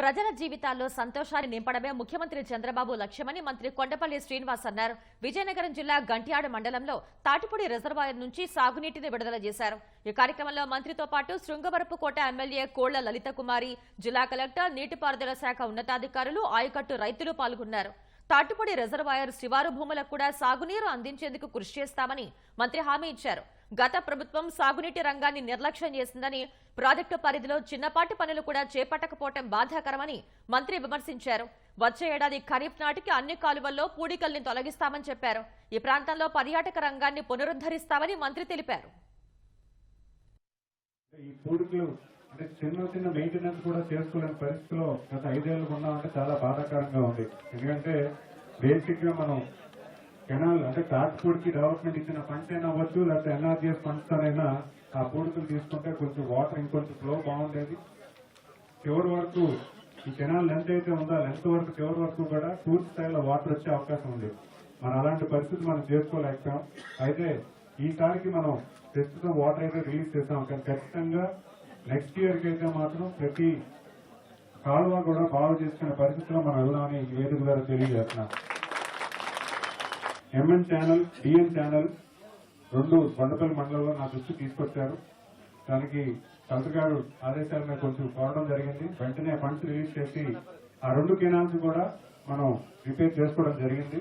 ప్రజల జీవితాల్లో సంతోషాన్ని నింపడమే ముఖ్యమంత్రి చంద్రబాబు లక్ష్యమని మంత్రి కొండపల్లి శ్రీనివాస్ అన్నారు. విజయనగరం జిల్లా గంట్యాడ మండలంలో తాటిపూడి రిజర్వాయర్ నుంచి సాగునీటిని విడుదల చేశారు. ఈ కార్యక్రమంలో మంత్రితో పాటు శృంగవరపుకోట ఎమ్మెల్యే కోళ్ళ లలిత కుమారి జిల్లా కలెక్టర్ నీటిపారుదల శాఖ ఉన్నతాధికారులు ఆయకట్టు రైతులు పాల్గొన్నారు. తాటిపూడి రిజర్వాయర్ శివారు భూములకు కూడా సాగునీరు అందించేందుకు కృషి చేస్తామని మంత్రి హామీ ఇచ్చారు. గత ప్రభుత్వం సాగునీటి రంగాన్ని నిర్లక్ష్యం చేసిందని ప్రాజెక్టు పరిధిలో చిన్నపాటి పనులు కూడా చేపట్టకపోవటం బాధాకరమని మంత్రి విమర్శించారు. వచ్చే ఏడాది ఖరీఫ్ నాటికి అన్ని కాలువల్లో పూడికల్ని తొలగిస్తామని చెప్పారు. ఈ ప్రాంతంలో పర్యాటక రంగాన్ని పునరుద్ధరిస్తామని మంత్రి తెలిపారు. ఈ పూడికలు అంటే చిన్న చిన్న మెయింటెనెన్స్ కూడా చేసుకోలేని పరిస్థితిలో గత ఐదేళ్ళు ఉన్నామంటే చాలా బాధాకరంగా ఉంది. ఎందుకంటే బేసిక్గా మనం కెనాల్ అంటే కి డెవలప్మెంట్ ఇచ్చిన ఫండ్స్ అయినా అవ్వచ్చు లేకపోతే ఎన్ఆర్జీఎస్ ఫండ్స్ అయినా ఆ పూడికలు తీసుకుంటే కొంచెం వాటర్ ఇంకొంచెం ఫ్లో బాగుండేది. చివరి వరకు ఈ కెనాల్ లెంత్ అయితే ఉందో లెంత్ వరకు చివరి వరకు కూడా పూర్తి స్థాయిలో వాటర్ వచ్చే అవకాశం ఉంది మనం అలాంటి పరిస్థితి మనం చేసుకోలేకపోయాం. అయితే ఈసారికి మనం ప్రస్తుతం వాటర్ అయితే రిలీజ్ చేస్తాం కానీ ఖచ్చితంగా నెక్స్ట్ ఇయర్కి అయితే మాత్రం ప్రతి కాలువ కూడా బాగు చేసుకునే పరిస్థితిలో మనం వెళ్దామని ఈ వేదిక ద్వారా తెలియజేస్తున్నాం. ఎంఎన్ ఛానల్ డిఎన్ ఛానల్ రెండు బండపల్లి మండలంలో నా దృష్టి తీసుకొచ్చారు. దానికి కలెక్టర్ గారు ఆదేశాల మీద కొంచెం కోరడం జరిగింది. వెంటనే ఫండ్స్ రిలీజ్ చేసి ఆ రెండు కెనాల్స్ కూడా మనం రిపేర్ చేసుకోవడం జరిగింది.